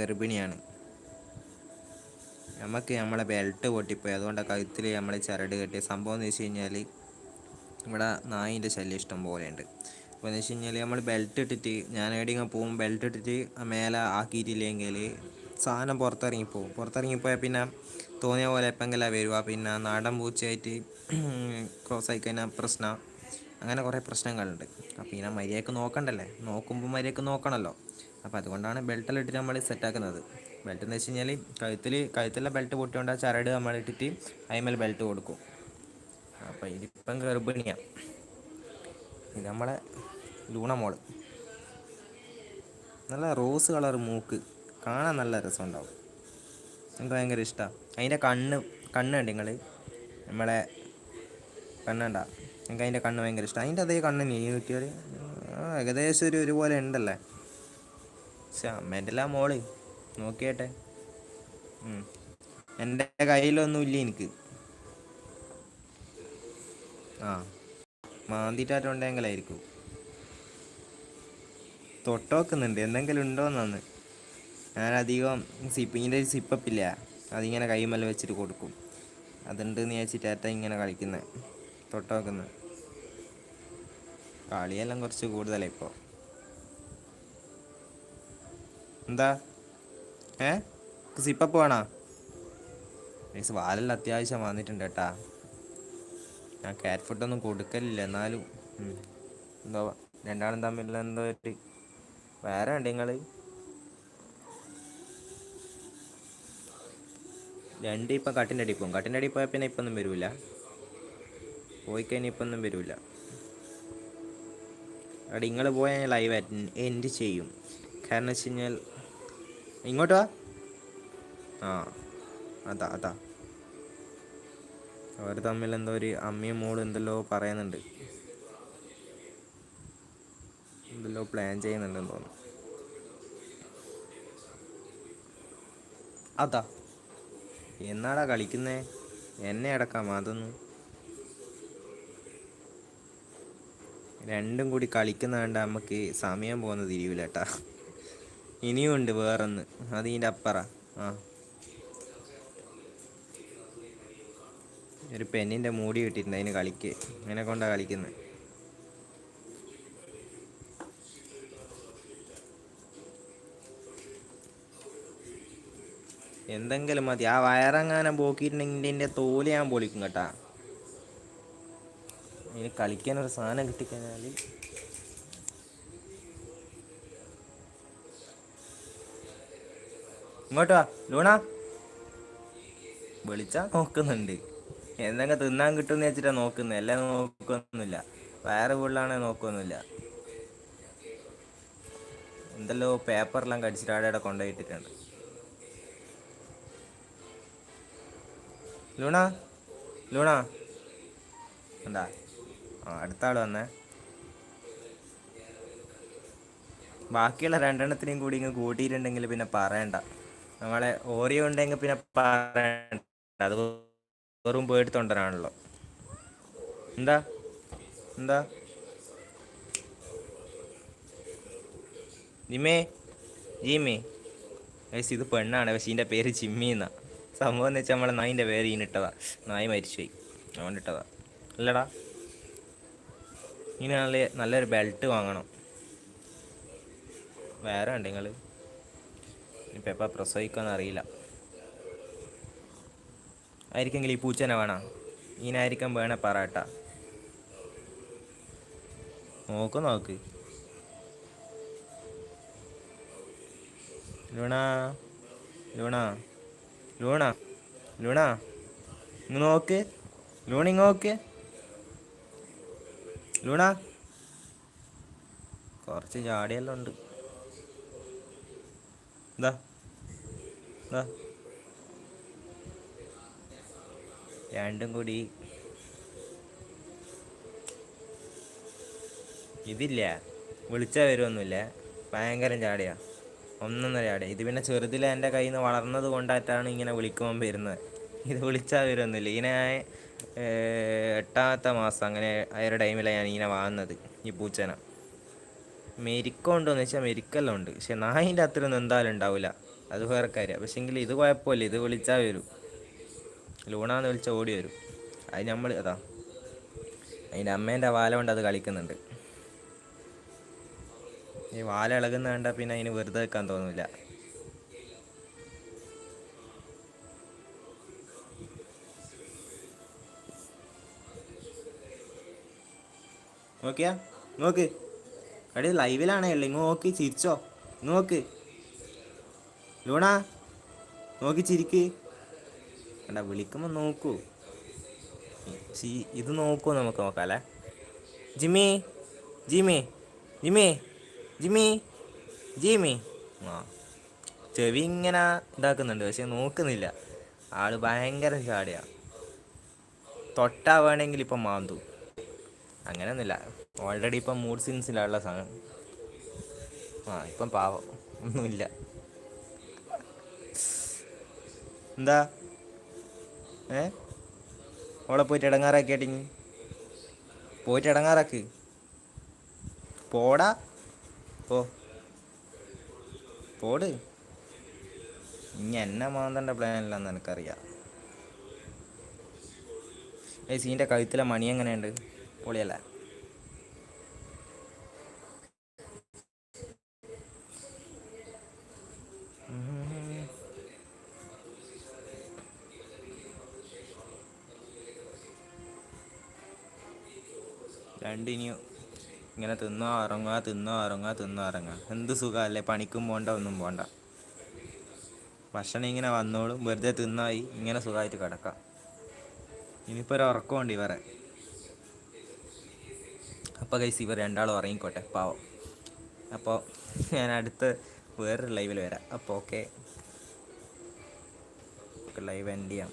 ഗർഭിണിയാണ്. നമുക്ക് നമ്മളെ ബെൽറ്റ് പൊട്ടിപ്പോയി. അതുകൊണ്ട് കഴുത്തിൽ നമ്മൾ ചരട് കെട്ടിയ സംഭവം എന്ന് വെച്ച് കഴിഞ്ഞാൽ ഇവിടെ നായിന്റെ ശല്യം ഇഷ്ടം പോലെയുണ്ട്. അപ്പോൾ എന്ന് വെച്ച് കഴിഞ്ഞാൽ നമ്മൾ ബെൽറ്റ് ഇട്ടിട്ട് ഞാൻ എവിടെയെങ്കിലും പോകും ബെൽറ്റ് ഇട്ടിട്ട് മേലെ ആക്കിയിട്ടില്ലെങ്കിൽ സാധനം പുറത്തിറങ്ങിപ്പോവും. പുറത്തിറങ്ങിപ്പോയാൽ പിന്നെ തോന്നിയ പോലെ എപ്പെങ്കിലും വരിക? പിന്നെ നാടൻ പൂച്ചയായിട്ട് ക്രോസ് ആയി കഴിഞ്ഞാൽ പ്രശ്നം അങ്ങനെ കുറേ പ്രശ്നങ്ങളുണ്ട്. അപ്പോൾ ഇങ്ങനെ മര്യാദയ്ക്ക് നോക്കണ്ടല്ലേ? നോക്കുമ്പോൾ മര്യാദയ്ക്ക് നോക്കണമല്ലോ. അപ്പോൾ അതുകൊണ്ടാണ് ബെൽറ്റെല്ലാം ഇട്ടിട്ട് നമ്മൾ സെറ്റാക്കുന്നത് ബെൽറ്റ് എന്ന് വെച്ച് കഴിഞ്ഞാൽ കഴുത്തിൽ കഴുത്തിലെ ബെൽറ്റ് പൊട്ടിയോണ്ട് ആ ചരട് നമ്മൾ ഇട്ടിട്ട് അതിന്മേൽ ബെൽറ്റ് കൊടുക്കും. അപ്പോൾ ഇതിപ്പം ഗർഭിണിയാണ് ഇത് നമ്മളെ ലൂണ മോൾ. നല്ല റോസ് കളർ മൂക്ക്. കാണാൻ നല്ല രസമുണ്ടാവും. എനിക്ക് ഭയങ്കര ഇഷ്ടമാണ് അതിന്റെ കണ്ണ് കണ്ണുണ്ട് നിങ്ങൾ നമ്മളെ കണ്ണുണ്ട എനിക്ക് അതിന്റെ കണ്ണ് ഭയങ്കര ഇഷ്ടമാണ് അതിന്റെ അതേ കണ്ണ് നീ നോക്കിയാൽ ഏകദേശം ഒരു ഒരുപോലെ ഉണ്ടല്ലേ? പക്ഷെ അമ്മേന്റെ അല്ല മോൾ. നോക്കിയേട്ടെ. എന്റെ കയ്യിലൊന്നും ഇല്ല എനിക്ക്? ആ. മാന്തിട്ടാറ്റുണ്ടെങ്കിലായിരിക്കും. തൊട്ടോക്കുന്നുണ്ട്. എന്തെങ്കിലും ഉണ്ടോന്നാന്ന് ഞാൻ അധികം സിപ്പ് ഇതിന്റെ ഒരു സിപ്പപ്പില്ല. അതിങ്ങനെ കൈമല വെച്ചിട്ട് കൊടുക്കും. അതുണ്ട് എന്ന് വിചാരിച്ചിട്ടേറ്റ ഇങ്ങനെ കളിക്കുന്നത് തൊട്ടോക്കുന്നത് കളിയെല്ലാം കുറച്ച് കൂടുതലാണ് ഇപ്പോൾ എന്താ? ഏ? സിപ്പപ്പ് വേണോ? മീൻസ് വാലെല്ലാം അത്യാവശ്യം വന്നിട്ടുണ്ട് കേട്ടാ. ഞാൻ കാറ്റ് ഫുഡൊന്നും കൊടുക്കലില്ല എന്നാലും. എന്തോ രണ്ടാളും തമ്മിൽ എന്തോ ഒരു വേറെ ഉണ്ട് നിങ്ങൾ രണ്ട് ഇപ്പം കട്ടിന്റെ അടി പോകും. കട്ടിന്റെ അടി പോയാൽ പിന്നെ ഇപ്പം ഒന്നും വരില്ല പോയി കഴിഞ്ഞാൽ ഇപ്പം ഒന്നും വരില്ല അവിടെ നിങ്ങൾ പോയാൽ ഞാൻ ലൈവ് എൻഡ് ചെയ്യും. കാരണം വെച്ച് കഴിഞ്ഞാൽ ഇങ്ങോട്ട് വാ. ആ. അതാ അതാ. അവർ തമ്മിൽ എന്തോ ഒരു അമ്മയും മോളും എന്തല്ലോ പറയുന്നുണ്ട്. എന്തെല്ലോ പ്ലാൻ ചെയ്യുന്നുണ്ടെന്ന് തോന്നുന്നു. അതാ. എന്നാടാ കളിക്കുന്നേ? എന്നെ അടക്കാം അതൊന്നും. രണ്ടും കൂടി കളിക്കുന്ന കണ്ട നമുക്ക് സമയം പോകുന്നത് തിരിവില്ല കേട്ടാ ഇനിയും ഉണ്ട് വേറൊന്ന്. അത് ഇതിന്റെ അപ്പറ. ആ. ഒരു പെന്നിന്റെ മൂടി കിട്ടിയിട്ടുണ്ട് അതിന് കളിക്ക്. അതിനെ കൊണ്ടാണ് കളിക്കുന്നത് എന്തെങ്കിലും മതി. ആ വയറങ്ങാനെ പോക്കിയിട്ടുണ്ടെങ്കിൽ എന്റെ തോൽ ഞാൻ പൊളിക്കും കേട്ടാ. ഇനി കളിക്കാനൊരു സാധനം കിട്ടിക്കഴിഞ്ഞാൽ ഇങ്ങോട്ട് വാ ലൂണ. വിളിച്ചാ നോക്കുന്നുണ്ട്. എന്തെങ്കിലും തിന്നാൻ കിട്ടുമെന്ന് വെച്ചിട്ടാ നോക്കുന്നത് എല്ലാം നോക്കൊന്നുമില്ല. വയറ് ഫുള്ളാണെ നോക്കൊന്നുമില്ല. എന്തല്ലോ പേപ്പറെല്ലാം കടിച്ചിട്ട് അവിടെ അവിടെ കൊണ്ടുപോയിട്ടിട്ടുണ്ട് ലൂണ ലൂണ. എന്താ? ആ അടുത്ത ആൾ വന്നേ. ബാക്കിയുള്ള രണ്ടെണ്ണത്തിനെയും കൂടി ഇങ്ങ് കൂട്ടിയിട്ടുണ്ടെങ്കിൽ പിന്നെ പറയണ്ട. നമ്മളെ ഓറിയോ ഉണ്ടെങ്കിൽ പിന്നെ പറയണ്ട. അത് വെറും പേടിത്തൊണ്ടനാണല്ലോ എന്താ? എന്താ? ജിമ്മേ? ജീമേ ഏസ് ഇത് പെണ്ണാണ് പക്ഷേ ഇതിന്റെ പേര് ചിമ്മി എന്നാ സംഭവം എന്ന് വെച്ചാൽ നമ്മളെ നായിന്റെ പേര് ഇനിട്ടതാ നായി മരിച്ചുപോയി. അവനിട്ടതാ. അല്ലടാ. ഇനി നല്ല നല്ലൊരു ബെൽറ്റ് വാങ്ങണം. വേറെ ഉണ്ട് നിങ്ങൾ പേപ്പർ പ്രസവിക്കുമെന്ന് അറിയില്ല. ആയിരിക്കെങ്കിൽ ഈ പൂച്ചനെ വേണം? ഈനായിരിക്കാൻ വേണേ പറയട്ട. നോക്ക് നോക്ക്. Luna Luna Luna Luna. ഇങ്ങ് നോക്ക്. ലൂണ ഇങ്ങ് നോക്ക്. ലൂണ. കുറച്ച് ജാടിയെല്ലാം ഉണ്ട്. ഇതാ ഇതാ രണ്ടും കൂടി. ഇതില്ല. വിളിച്ചാൽ വരുമൊന്നുമില്ല ഭയങ്കരം ചാടിയാ. ഒന്നൊന്നര ചാടിയാ. ഇത് പിന്നെ ചെറുതിലെ എന്റെ കയ്യിൽ നിന്ന് വളർന്നത് കൊണ്ടായിട്ടാണ് ഇങ്ങനെ വിളിക്കുമ്പോൾ വരുന്നത്. ഇത് വിളിച്ചാൽ വരുമൊന്നുമില്ല ഇങ്ങനെ എട്ടാമത്തെ മാസം അങ്ങനെ ആ ഒരു ടൈമിലാണ് ഞാൻ ഇങ്ങനെ വാങ്ങുന്നത് ഈ പൂച്ചനെ. മെരിക്കം ഉണ്ടോയെന്ന് വെച്ചാൽ മെരിക്കെല്ലാം ഉണ്ട്. പക്ഷെ നായിന്റെ അത്രയൊന്നും എന്തായാലും ഉണ്ടാവില്ല അത് വേറെ കാര്യം. പക്ഷെങ്കിൽ ഇത് കുഴപ്പമില്ല. ഇത് വിളിച്ചാൽ വരും. ലൂണാന്ന് വിളിച്ചാൽ ഓടി വരും. അത് നമ്മൾ അതാ. അതിന്റെ അമ്മേന്റെ വാല കൊണ്ട് അത് കളിക്കുന്നുണ്ട്. ഈ വാല ഇളകുന്ന കണ്ടാൽ പിന്നെ അതിന് വെറുതെ വെക്കാൻ തോന്നില്ല നോക്കിയാ? നോക്ക്. അടി ലൈവിലാണേ ഉള്ളു ഇങ്ങ് നോക്ക് ചിരിച്ചോ. ഇങ്ങ് നോക്ക്. ലൂണ നോക്കി ചിരിക്ക്. കണ്ട വിളിക്കുമ്പോൾ നോക്കൂ. ഇത് നോക്കൂ നമുക്ക് നോക്കാം അല്ലേ? Jimmy Jimmy Jimmy Jimmy Jimmy. ആ ചെവി ഇങ്ങനെ ഇതാക്കുന്നുണ്ട് പക്ഷെ നോക്കുന്നില്ല. ആൾ ഭയങ്കര ചാടിയാണ് തൊട്ടാ വേണമെങ്കിൽ ഇപ്പം മാന്തു. അങ്ങനെയൊന്നുമില്ല. ഓൾറെഡി ഇപ്പം മൂഡ് സീൻസിലുള്ള സാധനം ആ ഇപ്പം പാവം. ഒന്നുമില്ല. എന്താ? ഏ? ഓളെ പോയിട്ട് ഇടങ്ങാറാക്കി ഇടങ്ങാറാക്കിയാട്ടിങ് പോയിട്ട് ഇടങ്ങാറാക്ക്. പോടാ. പോ. പോട്. ഇനി എന്നെ മാന്തണ്ട പ്ലാനില്ലാന്ന് എനിക്കറിയാം. ഏ സീന്റെ കഴുത്തിലെ മണി എങ്ങനെയുണ്ട്? പൊളിയല്ല? രണ്ടിനിയും ഇങ്ങനെ തിന്നോ ഇറങ്ങുക തിന്നോ ഇറങ്ങുക തിന്നോ ഇറങ്ങുക എന്ത് സുഖമല്ലേ? പണിക്കും പോണ്ട ഒന്നും പോണ്ട. ഭക്ഷണം ഇങ്ങനെ വന്നോളും വെറുതെ തിന്നായി ഇങ്ങനെ സുഖമായിട്ട് കിടക്കാം. ഇനിയിപ്പോൾ ഒരു ഉറക്കമുണ്ട് ഇവരെ. അപ്പോൾ കൈസ് ഇവർ രണ്ടാളും ഉറങ്ങിക്കോട്ടെ പാവം. അപ്പോൾ ഞാൻ അടുത്ത് വേറൊരു ലൈവിൽ വരാം. അപ്പോൾ ഓക്കെ ലൈവ് എൻഡ് ചെയ്യാം.